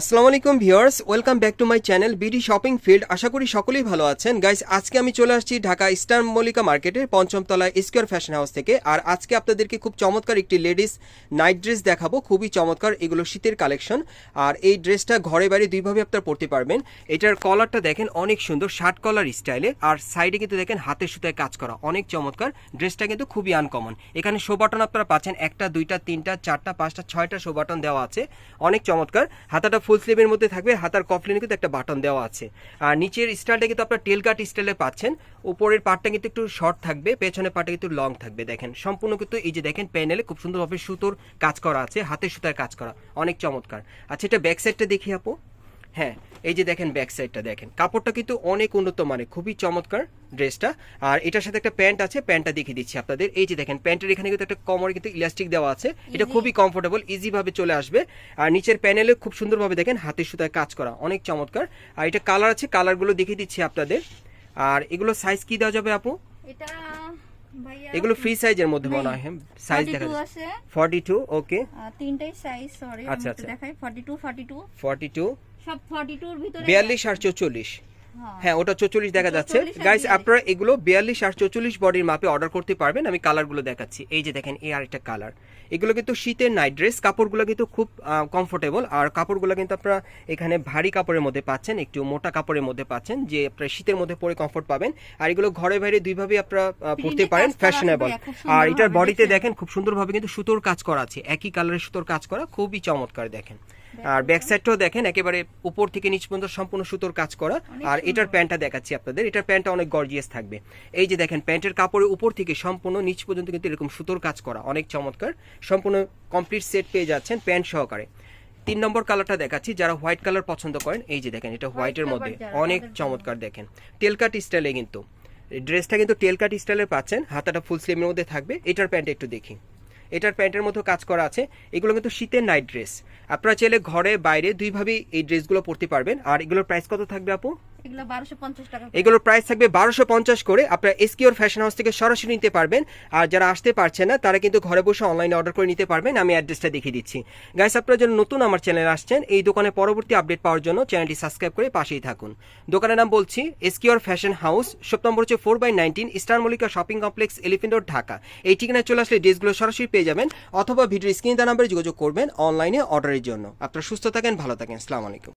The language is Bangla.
আসসালামু আলাইকুম viewers, welcome back to my channel BD shopping field. আশা করি সকলেই ভালো আছেন। গাইস, আজকে আমি চলে আসছি ঢাকা ইস্টার মল্লিকা মার্কেটের পঞ্চম তলায় স্কোয়ার ফ্যাশন হাউস থেকে। আর আজকে আপনাদেরকে খুব চমৎকার একটি লেডিস নাইট ড্রেস দেখাবো। খুবই চমৎকার, এগুলো শীতের কালেকশন। আর এই ড্রেসটা ঘরে বাইরে দুইভাবে আপনারা পরতে পারবেন। এটার কলারটা দেখেন অনেক সুন্দর, শার্ট কলার স্টাইলে আর সাইডে কিন্তু দেখেন হাতের সুতায় কাজ করা, অনেক চমৎকার। ড্রেসটা কিন্তু খুবই আনকমন এখানে শো বাটন আপনারা পাচ্ছেন একটা, দুইটা, তিনটা, চারটা, পাঁচটা, ছয়টা শো বাটন দেওয়া আছে। অনেক চমৎকার। হাতাটা ফুল স্লিভের মধ্যে থাকবে, হাতার কফলিনে কিন্তু একটা বাটন দেওয়া আছে। আর নিচের স্টাইলটা কিন্তু আপনার টেল কাট স্টাইলে পাচ্ছেন। উপরের পার্টটা কিন্তু একটু শর্ট থাকবে, পেছনের পার্টটা কিন্তু লং থাকবে, দেখেন। সম্পূর্ণ কিন্তু এই যে দেখেন প্যানেলে খুব সুন্দরভাবে সুতোর কাজ করা আছে, হাতের সুতার কাজ করা, অনেক চমৎকার। আচ্ছা এটা ব্যাক সাইডটা দেখি আপু। হ্যাঁ এই যে দেখেন ব্যাক সাইডটা দেখেন। কাপড়টা কিন্তু অনেক উন্নত মানে খুবই চমৎকার ড্রেসটা। আর এটার সাথে একটা প্যান্ট আছে প্যান্টটা দেখিয়ে দিচ্ছি আপনাদের। এই যে দেখেন প্যান্টের এখানে কিন্তু একটা কমরে কিন্তু ইলাস্টিক দেওয়া আছে। এটা খুবই কমফোর্টেবল ইজি ভাবে চলে আসবে। আর নিচের প্যানেলে খুব সুন্দরভাবে দেখেন হাতের সুতায় কাজ করা অনেক চমৎকার। আর এটা কালার আছে কালারগুলো দেখিয়ে দিচ্ছি আপনাদের। আর এগুলো সাইজ কি দেওয়া যাবে আপু? এটা এগুলো ফ্রি সাইজের মধ্যে মনে হয় সাইজ দেখা যাচ্ছে আছে। ফর্টি টু ওকে তিনটাই সাইজ সরি আচ্ছা, আমি আচ্ছা। একটু দেখাই। 42 42 ফর্টি টু সব 42 এর ভিতরে বিয়াল্লিশ আর চৌচল্লিশ। হ্যাঁ। হ্যাঁ ওটা চৌচল্লিশ দেখা যাচ্ছে। 44 আর গাইস 42 আপনারা এগুলো বিয়াল্লিশ আর চৌচল্লিশ বডির মাপে অর্ডার করতে পারবেন। আমি কালারগুলো দেখাচ্ছি। এই যে দেখেন এই আরেকটা কালার এগুলো কিন্তু শীতের নাইট ড্রেস কাপড়গুলো কিন্তু খুব কমফোর্টেবল আর কাপড়গুলো কিন্তু আপনারা এখানে ভারী কাপড়ের মধ্যে পাচ্ছেন একটু মোটা কাপড়ের মধ্যে পাচ্ছেন যে আপনারা শীতের মধ্যে পরে কমফোর্ট পাবেন। আর এগুলো ঘরে বাইরে দুইভাবে আপনারা পরতে পারেন ফ্যাশনেবল আর এটার বডিতে দেখেন। খুব সুন্দরভাবে কিন্তু সুতোর কাজ করা আছে। একই কালারের সুতোর কাজ করা খুবই চমৎকার দেখেন। আর ব্যাক সাইডটাও দেখেন একেবারে উপর থেকে নিচ পর্যন্ত সম্পূর্ণ সুতোর কাজ করা। আর এটার প্যান্টটা দেখাচ্ছি আপনাদের এটার প্যান্টটা অনেক গর্জিয়াস থাকবে। এই যে দেখেন প্যান্টের কাপড়ের উপর থেকে সম্পূর্ণ নিচ পর্যন্ত কিন্তু এরকম সুতোর কাজ করা অনেক চমৎকার। সম্পূর্ণ কমপ্লিট সেট পেয়ে যাচ্ছেন প্যান্ট সহকারে। তিন নম্বর কালারটা দেখাচ্ছি যারা হোয়াইট কালার পছন্দ করেন এই যে দেখেন এটা হোয়াইটের মধ্যে অনেক চমৎকার দেখেন। টেলকাট স্টাইলে কিন্তু ড্রেসটা কিন্তু টেলকাট স্টাইলের পাচ্ছেন হাতাটা ফুল স্লিভের মধ্যে থাকবে। এটার প্যান্ট একটু দেখি। এটার প্যান্টের মতো কাজ করা আছে। এগুলো কিন্তু শীতের নাইট ড্রেস। আপনারা চাইলে ঘরে, বাইরে দুইভাবেই এই ড্রেসগুলো পরতে পারবেন। আর এগুলোর প্রাইস কত থাকবে আপু? এগুলো 1250 টাকা এগুলোর প্রাইস থাকবে বারোশো পঞ্চাশ করে। আপনারা এসকিওর ফ্যাশন হাউস থেকে সরাসরি নিতে পারবেন। আর যারা আসতে পারছেন না, তারা কিন্তু ঘরে বসে অনলাইনে অর্ডার করে নিতে পারবেন। আমি অ্যাড্রেসটা দেখিয়ে দিচ্ছি। গাইস আপনারা যারা নতুন আমার চ্যানেলে আসছেন, এই দোকানে পরবর্তী আপডেট পাওয়ার জন্য চ্যানেলটি সাবস্ক্রাইব করে পাশেই থাকুন। দোকানের নাম বলছি Esquire fashion house shop number হচ্ছে four by nineteen Eastern Mallika shopping complex elephant road Dhaka. এই ঠিকানায় চলে আসলে ড্রেসগুলো সরাসরি পেয়ে যাবেন, অথবা ভিডিও স্ক্রিন নাম্বারে যোগাযোগ করবেন অনলাইনে অর্ডারের জন্য। আপনারা সুস্থ থাকেন, ভালো থাকেন। আসসালামু আলাইকুম।